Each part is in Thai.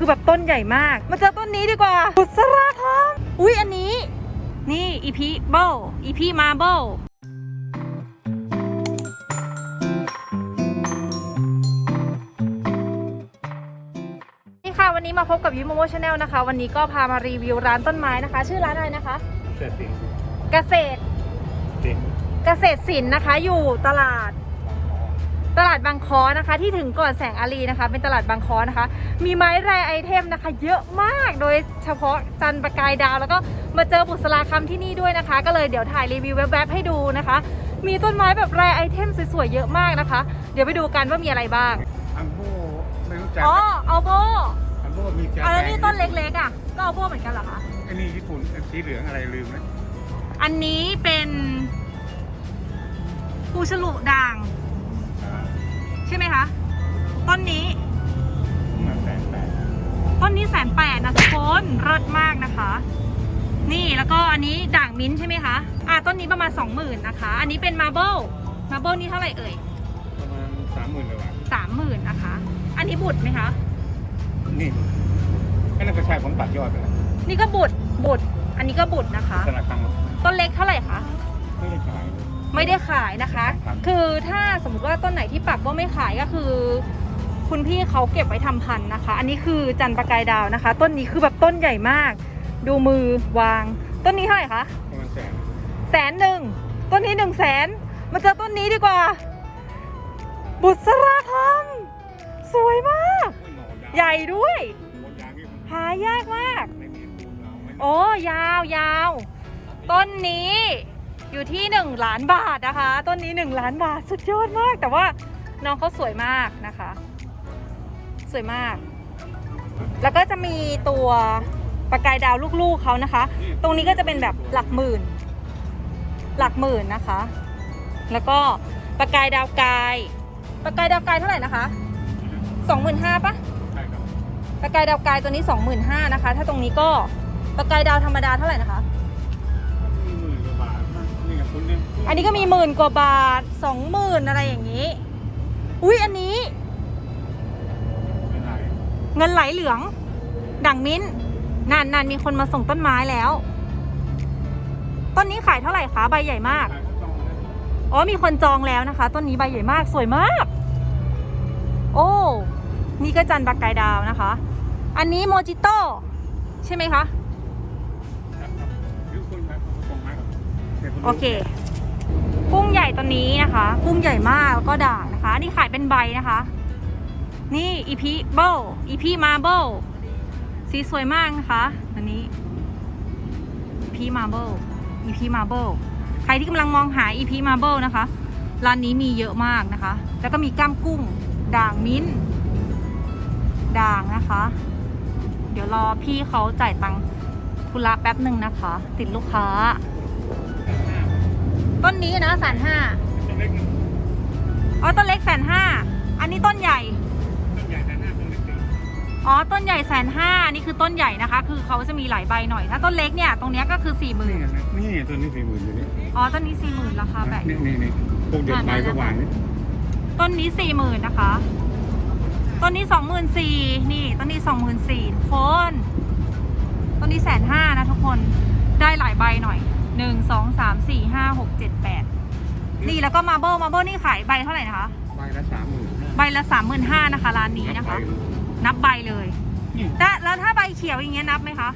คือแบบต้นใหญ่มาก มาเจอต้นนี้ดีกว่าบุษราคำอุ้ยอันนี้ นี่อีพีเบิลอีพีมาเบิลนี่ค่ะวันนี้มาพบกับยูโมโมชาแนลนะคะ วันนี้ก็พามารีวิวร้านต้นไม้นะคะ ชื่อร้านอะไรนะคะเสร็จสิเกษตรจริงเกษตรศิลป์นะคะ อยู่ตลาด ตลาดบางคอนะคะ ที่ถึงก่อนแสงอารีนะคะ เป็นตลาดบางคอนะคะ มีไม้แรไอเทมนะคะ เยอะมากโดยเฉพาะจันทร์ประกายดาว แล้วก็มาเจอบุษราคำที่นี่ด้วยนะคะ ก็เลยเดี๋ยวถ่ายรีวิวแวบๆให้ดูนะคะ มีต้นไม้แบบแรไอเทมสวยๆเยอะมากนะคะ เดี๋ยวไปดูกันว่ามีอะไรบ้างอัมโบไม่รู้จักอ๋อเอาโบอัมโบมีแกอะแล้วนี่ต้นเล็กๆอะก็เอาโบเหมือนกันเหรอคะไอ้นี่ญี่ปุ่นไอ้สีเหลืองอะไรลืมไหมอันนี้เป็นปูฉลุด่างอ่า ใช่ไหมคะ ต้นนี้ เหมือนแสนแปดต้นนี้แสนแปดนะทุกคนเลิศมากนะคะ นี่แล้วก็อันนี้ด่างมิ้นท์ใช่ไหมคะอะต้นนี้ประมาณสองหมื่นนะคะ อันนี้เป็นมาร์เบิลมาร์เบิลนี่เท่าไหร่เอ่ยประมาณสามหมื่นเลยว่ะสามหมื่นนะคะ อันนี้บุตรไหมคะ นี่ไอ้นั่นก็ใช่ผมตัดยอดไปแล้วนี่ก็บุตรบุตรอันนี้ก็บุตรนะคะธนาคารต้นเล็กเท่าไหร่คะ ไม่ได้ขายเลย ไม่ได้ขายนะคะครับคือถ้าสมมติว่าต้นไหนที่ปักว่าไม่ขายก็คือ คุณพี่เขาเก็บไว้ทำพันธุ์นะคะ อันนี้คือจันทร์ประกายดาวนะคะ ต้นนี้คือแบบต้นใหญ่มาก ดูมือวาง ต้นนี้เท่าไหร่คะประมาณแสนแสนหนึ่งต้นนี้หนึ่งแสนมาเจอต้นนี้ดีกว่า บุษราคำสวยมากไม่หน่อยาวใหญ่ด้วยหมดยางนี่มันหายากมากไม่มีปูนเราไม่โอ้ยาวยาว ต้นนี้ อยู่ที่ 1 ล้านบาทนะคะ ต้นนี้ 1 ล้านบาทสุดยอดมาก แต่ว่าน้องเขาสวยมากนะคะ สวยมาก แล้วก็จะมีตัวประกายดาวลูกๆเขานะคะ ตรงนี้ก็จะเป็นแบบหลักหมื่น หลักหมื่นนะคะ แล้วก็ประกายดาวกาย ประกายดาวกายเท่าไหร่นะคะสองหมื่นห้าปะใช่ครับประกายดาวกายตัวนี้25,000นะคะ ถ้าตรงนี้ก็ประกายดาวธรรมดาเท่าไหร่นะคะ อันนี้ก็มีหมื่นกว่าบาท20,000อะไรอย่างนี้ อุ้ยอันนี้ไม่ได้เงินไหลเหลือง ดังมิ้นนานนานมีคนมาส่งต้นไม้แล้ว ต้นนี้ขายเท่าไหร่คะใบใหญ่มากขายก็ต้องนะอ๋อมีคนจองแล้วนะคะ ต้นนี้ใบใหญ่มากสวยมาก โอ้ นี่ก็จันทร์ประกายดาวนะคะ อันนี้โมจิโต้ใช่ไหมคะครับครับหรือคุณแบบส่งมาก่อนดี๋ยวณดูโอเค กุ้งใหญ่ตัวนี้นะคะ กุ้งใหญ่มากแล้วก็ด่างนะคะ นี่ขายเป็นใบนะคะ นี่อีพีเบิลอีพีมาเบิลสีสวยมากนะคะอันนี้อีพีมาเบิลอีพีมาเบิลใครที่กำลังมองหาอีพีมาเบิลนะคะร้านนี้มีเยอะมากนะคะ แล้วก็มีก้ามกุ้ง ด่างมิ้น ด่างนะคะ เดี๋ยวรอพี่เขาจ่ายตังค์ธุระแป๊บหนึ่งนะคะ ติดลูกค้า ต้นนี้นะแสนห้าต้นเล็กนะอ๋อต้นเล็กแสนห้าอันนี้ต้นใหญ่ ต้นใหญ่แต่หน้าต้นเล็กจริงอ๋อต้นใหญ่แสนห้านี่คือต้นใหญ่นะคะ คือเขาจะมีหลายใบหน่อย ถ้าต้นเล็กเนี่ยตรงเนี้ยก็คือสี่หมื่นี่นไงนะนี่ต้นนี้สี่หมื่นอยู่นี่อ๋อต้นนี้สี่หมื่นราคาแบบนี่นี่นี่พวกเด็กใบก็หวานนี่ต้นนี้สี่หมื่นนะคะ ต้นนี้สองหมื่นสี่นี่ต้นนี้สองหมื่นสี่ทุกคน ต้นนี้แสนห้านะทุกคน ได้หลายใบหน่อยหนึ่งสอง นี่แล้วก็มาเบิลมาเบิลนี่ขายใบเท่าไหร่นะคะ ใบละสามหมื่นใบละสามหมื่นห้านะคะร้านนี้นะคะ นับใบเลยนี่แต่แล้วถ้าใบเขียวอย่างเงี้ยนับไหมคะ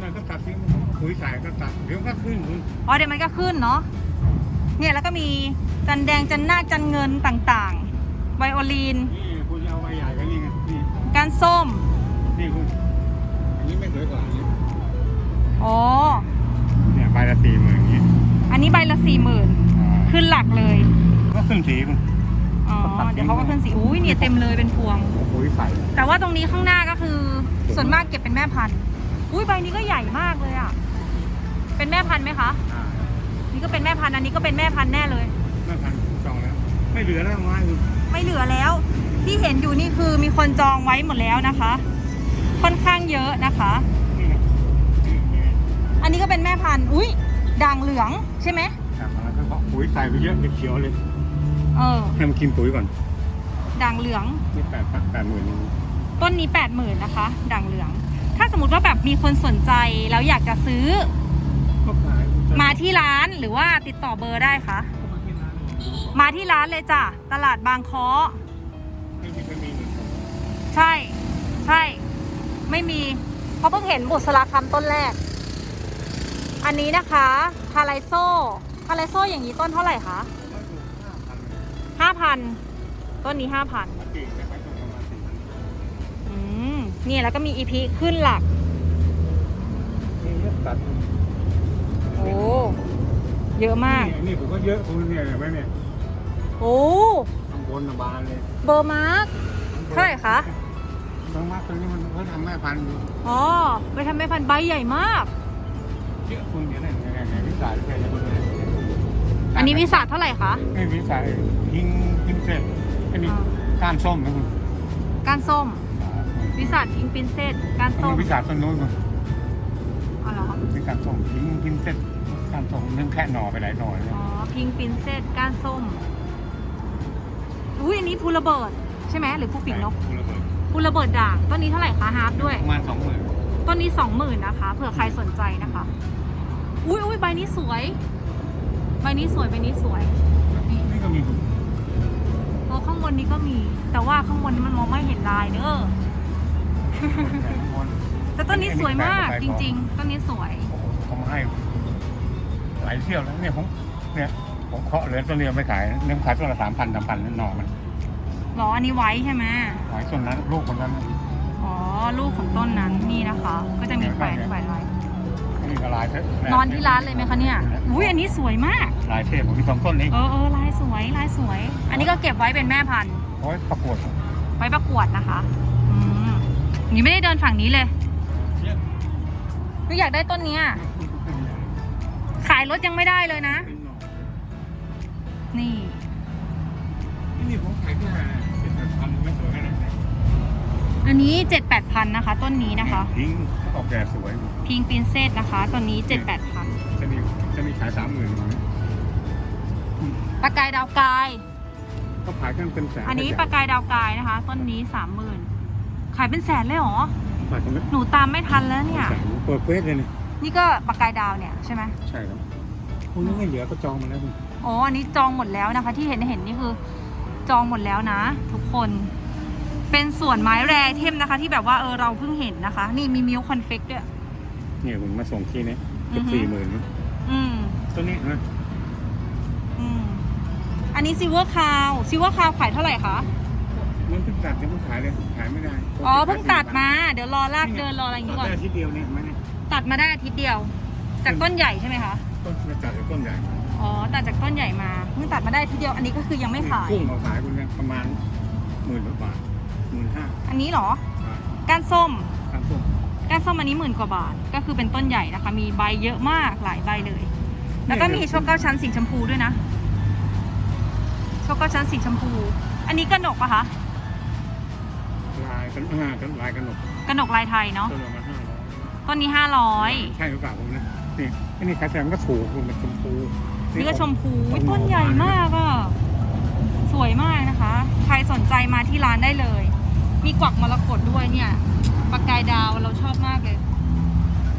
มันก็ตัดทิ้งปุ๋ยใส่ก็ตัดเดี๋ยวก็ขึ้นคุณอ๋อเดี๋ยวมันก็ขึ้นเนาะเนี่ยแล้วก็มีจันแดงจันนาคจันเงินต่างๆไวโอลีนนี่คุณจะเอาใบใหญ่กันนี่ไงนี่ก้านส้มนี่คุณอันนี้ไม่สวยกว่าอันนี้อ๋อเนี่ยใบละสี่หมื่นอย่างนี้อันนี้ใบละสี่หมื่นอ่า ขึ้นหลักเลย ก็ขึ้นสีคุณอ๋อ เดี๋ยวเขาก็ขึ้นสีอุ้ยเนี่ยเต็มเลยเป็นพวงปุ๋ยใส่แต่ว่าตรงนี้ข้างหน้าก็คือ ส่วนมากเก็บเป็นแม่พันธุ์ อุ้ยใบนี้ก็ใหญ่มากเลยอะ เป็นแม่พันธุ์ไหมคะ อ่านี่ก็เป็นแม่พันธุ์อันนี้ก็เป็นแม่พันธุ์แน่เลยไม่พันจองแล้ว ไม่เหลือแล้วไม้คุณไม่เหลือแล้ว ที่เห็นอยู่นี่คือมีคนจองไว้หมดแล้วนะคะ ค่อนข้างเยอะนะคะ นี่ไงนี่ไงอันนี้ก็เป็นแม่พันธุ์ อุ้ยด่างเหลืองใช่ไหม ปุ๋ยใส่ไปเยอะเขียวเลยเออให้มันกินปุ๋ยก่อนด่างเหลืองนี่แปดแปดหมื่นนึงต้นนี้แปดหมื่นนะคะ ด่างเหลือง ถ้าสมมติว่าแบบมีคนสนใจแล้วอยากจะซื้อ ก็ขายมาที่ร้านหรือว่าติดต่อเบอร์ได้คะก็มาที่ร้านมาที่ร้านเลยจ้ะตลาดบางค้อไม่มีไม่มีเงินสดใช่ ใช่ ไม่มีเพราะเพิ่งเห็นบุษราคำต้นแรก อันนี้นะคะ คาไลโซ คาไลโซอย่างนี้ต้นเท่าไหร่คะผมว่าถูกห้าพันห้าพันต้นนี้ห้าพันปกตินะครับต้องประมาณสี่พันอืมนี่แล้วก็มีอีพีขึ้นหลักนี่เยอะตัดโอ้เยอะมากนี่นี่ผมก็เยอะคุณเนี่ยเห็นไหมเนี่ยโอ้ข้างบนน่ะบานเลย เบอร์มาร์กเท่าไหร่คะบางมากตรงนี้มันเขาทำแม่พันธุ์อยู่อ๋อไปทำไม่พันใบใหญ่มากเยอะคุณเนี่ยเนี่ยเนี่ยเนี่ยวิสาหกิจคุณเนี่ยอั นนี้วิสาเท่าไหร่คะ ไม่วิสาหยิงยิงเสร็จไอ้นี่อ่าก้านส้มนะคุณก้านส้ม วิสาพิงปินเซตก้านต้ส้องมวิสาต้นนู้นคุณอ๋อเหรอวิสาส้มยิงยิงเสร็จก้านส้มนึ่งแค่หน่อไปหลายหน่อเลยอ๋อพิงปินเซตก้านส้มอุ้ยอันนี้ภูระเบิด ใช่ไหมหรือภูปีกนกคุณระเบิดภูระเบิดด่างต้นนี้เท่าไหร่คะฮาร์ปด้วย ประมาณสองหมื่นต้นนี้สองหมื่นนะคะเผื่อใครสนใจนะคะ อุ้ยอุ้ยใบนี้สวย ใบนี้สวยใบนี้สวยนี่นี่ก็มีคุณโอ้ข้างบนนี้ก็มี แต่ว่าข้างบนมันมองไม่เห็นลายเด้อแต่ข้างบนแต่ต้นนี้สวยมากจริง ๆ ต้นนี้สวยโอ้โหเขามาให้หลายเที่ยวแล้วเนี่ยผมเนี่ยผมเคาะเหลือตัวเดียวไม่ขายเนื้อขายตัวละสามพันสามพันนั่นหน่อมันหรออันนี้ไว้ใช่ไหมขายส่วนนั้นลูกคนนั้นอ๋อลูกของต้นนั้นนี่นะคะ ก็จะมีแขวนแขวนไว้ นี่ก็ลายเทพนอนที่ร้านเลยไหมคะเนี่ย อุ้ยอันนี้สวยมาก ลายเทพผมมีสองต้นนี้เออเออลายสวยลายสวย อันนี้ก็เก็บไว้เป็นแม่พันธุ์ โอ้ยประกวดไว้ประกวดนะคะ อืมนี่ไม่ได้เดินฝั่งนี้เลยหนูอยากได้ต้นเนี้ยขายรถยังไม่ได้เลยนะเป็นหน่อนี่ นี่ผมขายแค่เจ็ดพันไม่สวยขนาดไหนอันนี้เจ็ดแปดพันนะคะ ต้นนี้นะคะ ทิ้ง ออกแก่สวยพิงปินเซตนะคะต้นนี้เจ็ดแปดพันจะมีจะมีขายสามหมื่นปากกายดาวกาย ก็ขายกันเป็นแสนอันนี้ปากกายดาวกายนะคะ ต้นนี้สามหมื่นขายเป็นแสนเลยเหรอขายกันเป็นหนูตามไม่ทันแล้วเนี่ย แสนเปิดเฟซเลยเนี่ยนี่ก็ปากกายดาวเนี่ยใช่ไหมใช่ครับคุณนี่ไม่เหลือก็จองมาแล้วคุณอ๋ออันนี้จองหมดแล้วนะคะ ที่เห็นเห็นนี่คือ จองหมดแล้วนะ ทุกคน เป็นส่วนไม้แรเทมนะคะ ที่แบบว่าเออเราเพิ่งเห็นนะคะ นี่มีมิลคอนเฟกด้วย เนี่ยคุณมาส่งที่นี้อืเกืออบฮึสี่หมื่นอืมตัวนี้นะอืมอันนี้ซิลเวอร์คาวซิลเวอร์คาวขายเท่าไหร่คะมันเพิ่งตัดยังเพิ่งขายเลยขายไม่ได้อ๋อเพิ่งตัดมา เดี๋ยวรอลากเดินรออะไรอย่างตังี้ดก่อนได้อาทิตย์เดียวเนี่ยเห็นไหมเนี่ยตัดมาได้อาทิตย์เดียว จากต้นใหญ่ใช่ไหมคะต้นมาตัดจากต้นใหญ่อ๋อตัดจากต้นใหญ่มาเพิ่งตัดมาได้อาทีเดียวอันนี้ก็คือยังไม่ขายกุ้งมาขายคุณเนี่ยประมาณหมื่นกว่าบาท หมื่นห้าอันนี้เหรอ ก้านส้มทางกุ้งก้านส้มอันนี้หมื่นกว่าบาท ก็คือเป็นต้นใหญ่นะคะ มีใบเยอะมากหลายใบเลย แล้วก็มีโชคเก้าชั้นสีชมพูด้วยนะ โชคเก้าชั้นสีชมพู อันนี้กระหนกปะคะ ลายกันอ่ากันลายกันหนกกระหนกลายไทยเนาะ ต้นละมาห้าร้อยต้นนี้ห้าร้อยใช่หรือเปล่าผมเนี่ยนี่ไอ้นี่ขายแต่มันก็ถูกคุณเป็นชมพูนี่ก็ชมพูอุ๊ยต้นใหญ่มากอะสวยมากนะคะ ใครสนใจมาที่ร้านได้เลย มีกวักมรกตด้วยเนี่ยปากกายดาวเราชอบมากเลย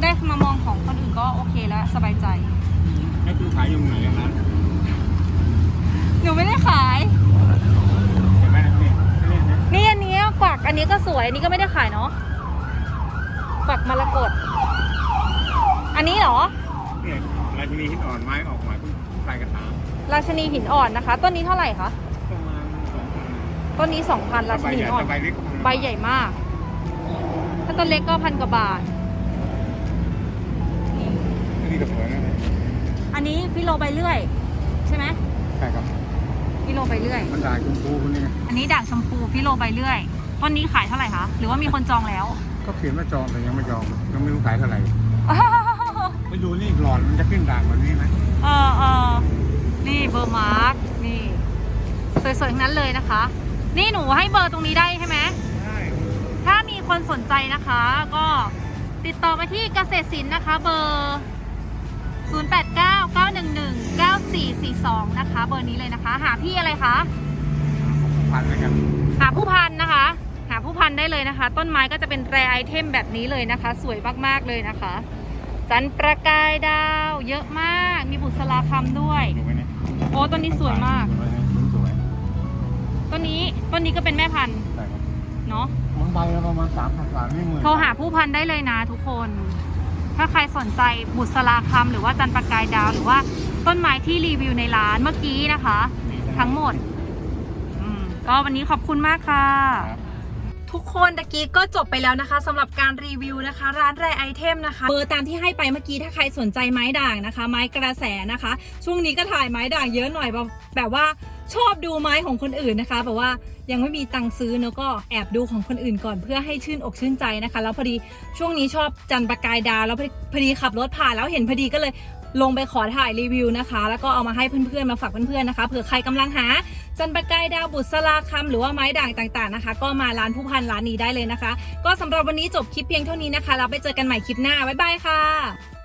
ได้มามองของคนอื่นก็โอเคแล้ว สบายใจแล้วคุณขายอยู่ไหนอะร้านหนูไม่ได้ขายเห็นไหมนี่นี่นี่นี่อันนี้กวักอันนี้ก็สวยอันนี้ก็ไม่ได้ขายเนาะกวักมรกตอันนี้เหรอเนี่ยลายชนีหินอ่อนไม้ออกหมายคุณลายกระถางราชนีหินอ่อนนะคะ ต้นนี้เท่าไหร่คะประมาณสองพันต้นนี้สองพันราชใบนีใหหิญ่นอ่อนแต่ใบเล็กก็พัน ใบใหญ่มาก ถ้าต้นเล็กก็พันกว่าบาท นี่นี่ก็สวยนะเนี่ยอันนี้ฟิโลใบเลื่อย ใช่ไหมใช่ครับฟิโลใบเลื่อย มันด่างชมพูคุณนี่ไงอันนี้ด่างชมพูฟิโลใบเลื่อยต้นนี้ขายเท่าไหร่คะ หรือว่ามีคนจองแล้ว ก็เขียนว่าจองแต่ยังไม่จองยังไม่รู้ขายเท่าไหร่ไปดูนี่หลอดมันจะขึ้นด่างแบบนี้ไหมเออเออนี่เบอร์มาร์กนี่ สวยๆทั้งนั้นเลยนะคะ นี่หนูให้เบอร์ตรงนี้ได้ใช่ไหมใช่ถ้ามี คนสนใจนะคะ ก็ติดต่อมาที่เกษตรศิลป์นะคะ เบอร์ 0899119442 นะคะ เบอร์นี้เลยนะคะ หาพี่อะไรคะ พันแล้วกันหาผู้พันนะคะ หาผู้พันได้เลยนะคะ ต้นไม้ก็จะเป็นแรไอเทมแบบนี้เลยนะคะ สวยมากๆเลยนะคะ จันทร์ประกายดาว เยอะมาก มีบุษราคำด้วย ดูไหมเนี่ยโอ้ต้นนี้สวยมาก ดูไหเนี่ยสวยต้นนี้ต้นนี้ก็เป็นแม่พันธุ์ ใช่ครับ เนาะ มันใบละประมาณสามพันกว่านี่หมื่นโทรหาผู้พันได้เลยนะทุกคน ถ้าใครสนใจบุษราคำหรือว่าจันทร์ประกายดาวหรือว่าต้นไม้ที่รีวิวในร้านเมื่อกี้นะคะ ทั้งหมด อืมก็วันนี้ขอบคุณมากค่ะ ครับ ทุกคนตะกี้ก็จบไปแล้วนะคะสำหรับการรีวิวนะคะ ร้านแรไอเทมนะคะเบอร์ตามที่ให้ไปเมื่อกี้ถ้าใครสนใจไม้ด่างนะคะ ไม้กระแสนะคะ ช่วงนี้ก็ถ่ายไม้ด่างเยอะหน่อยแบบแบบว่าชอบดูไม้ของคนอื่นนะคะแบบว่ายังไม่มีตังค์ซื้อเนอะก็แอบดูของคนอื่นก่อนเพื่อให้ชื่นอกชื่นใจนะคะ แล้วพอดีช่วงนี้ชอบจันประกายดาวแล้วพอดีขับรถผ่านแล้วเห็นพอดีก็เลย ลงไปขอถ่ายรีวิวนะคะ แล้วก็เอามาให้เพื่อนๆมาฝากเพื่อนๆนะคะเผื่อใครกำลังหาจันประกายดาวบุษราคำหรือว่าไม้ด่างต่างๆนะคะ ก็มาร้านผู้พันร้านนี้ได้เลยนะคะ ก็สำหรับวันนี้จบคลิปเพียงเท่านี้นะคะเราไปเจอกันใหม่คลิปหน้าบ๊ายบายค่ะ